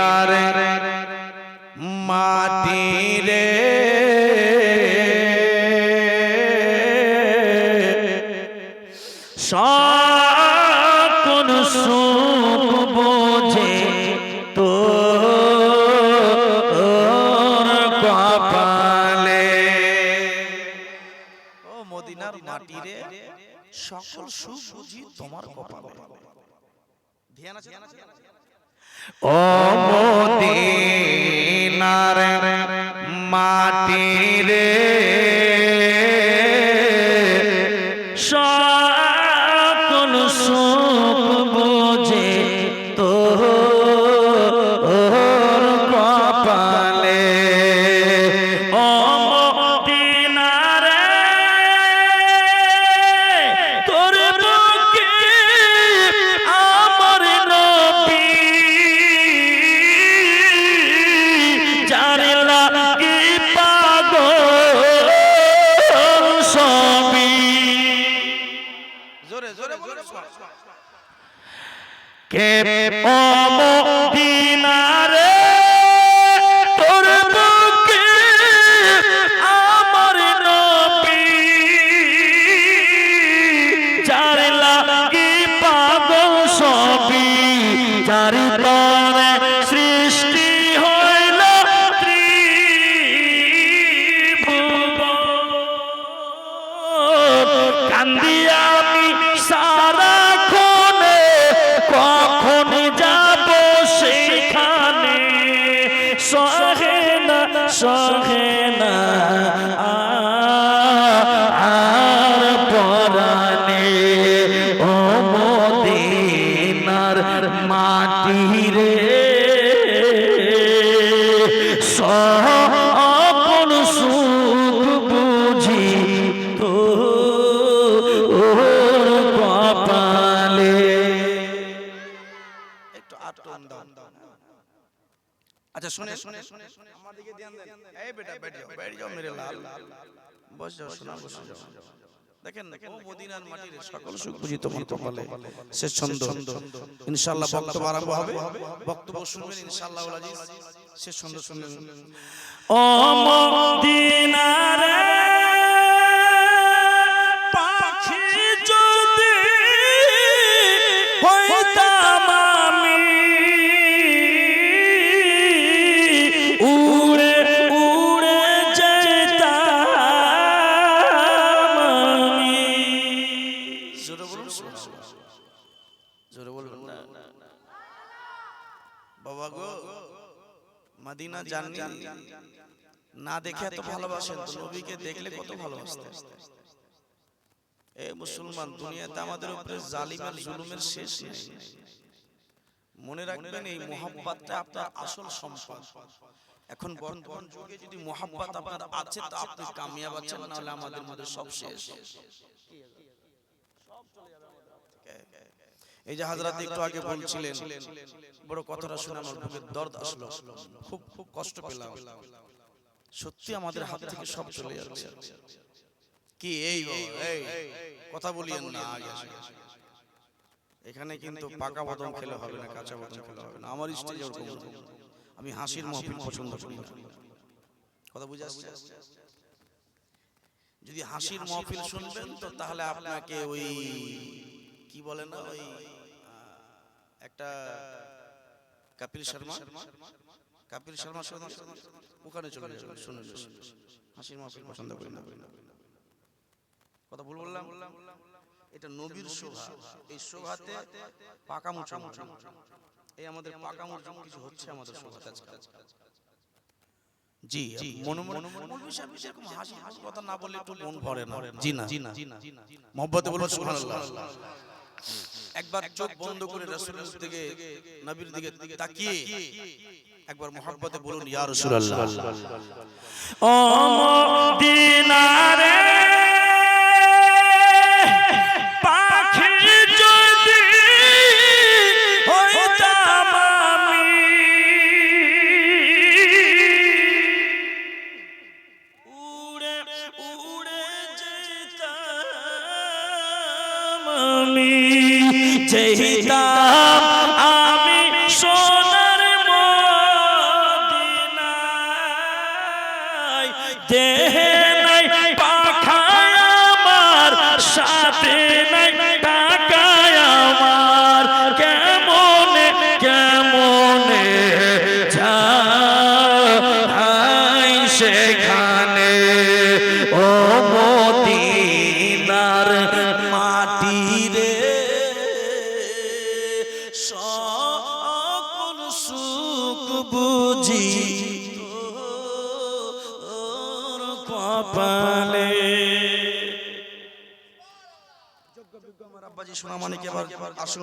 মদিনার মাটি রে সকল বোঝে তো কপালে। ও মদিনার মাটি রে সকল সুখ বুঝি তোমার কপালে। ধ্যান আছে ও মদিনার কে অমদিনারে? তোর বুকে আমার নবী। যার লাগি পাগল সবই যার তরে সৃষ্টি হইল কান্দি সহে আর পরানে ও মাটি রে। সকল শুনে শুনে শুনে আমার দিকে ধ্যান দেন। এই বেটা বেটা বেড় যাও মেরে লাল। বস যাও শোনা বস যাও দেখেন ও মদিনার মাটির সকল সুখ বুঝি তোমার কপালে শেষ ছন্দ। ইনশাআল্লাহ বক্তব্য আরম্ভ হবে। বক্তব্য শুনবেন ইনশাআল্লাহ আল আজিজ শেষ ছন্দ শুনবেন। ও মদিনার মদিনা জানি না দেখে এত ভালোবাসেন নবীকে দেখলে কত ভালোবাসতেন? এ মুসলমান দুনিয়াতে আমাদের উপরে জালিম আর জুলুমের শেষ নেই। মনে রাখবেন এই মোহাব্বতটা আপনার আসল সম্পদ। এখন বর্তমান যুগে যদি মোহাব্বত আপনার আছে তো আপনি কামিয়াব আছেন নাহলে আমাদের মধ্যে সব শেষ। এই যে হাজরাত একটু আগে বলছিলেন বড় কথাটা শুনে আমার বুকের দর্দ আসলো। খুব খুব কষ্ট পেলাম। সত্যি আমাদের হাত থেকে সব চলে যাচ্ছে। কি এই কথা বলিয়েন না এখানে কিন্তু পাকা বাদাম খেলে হবে না কাঁচা বাদাম খেলে হবে না। আমার স্টেজ ওরকম আমি হাসির মহফিল পছন্দ করি না। কথা বুঝে আসছে? যদি হাসির মহফিল শুনবেন তো তাহলে আপনাকে ওই বলে না ওই একটা কপিল শর্মা? কপিল শর্মা শর্মা ওখানে চলে যাবেন শুনুন। হাসির মহফিল পছন্দ করি না। কথা ভুল বললাম? এটা নবীর শোভা। এই শোভাতে পাকা মোচা মোচা এই আমাদের পাকা মোচা কিছু হচ্ছে আমাদের শোভাতে জি মনে মনে মৌলভী সাহেব এরকম হাসি হাসি কথা না বললে একটু মন ভরে না। জি না। জি না। মোহব্বতে বলুন সুবহানাল্লাহ। একবার চোখ বন্ধ করে রাসূলের দিকে নবীর দিকে তাকিয়ে একবার মহব্বতে বলুন ইয়া রাসূলুল্লাহ। ও মদিনারে পাখি আমি কপালে। যোগ্য বিজ্ঞ আমার আব্বাজি সোনামানিক এবার আসুন।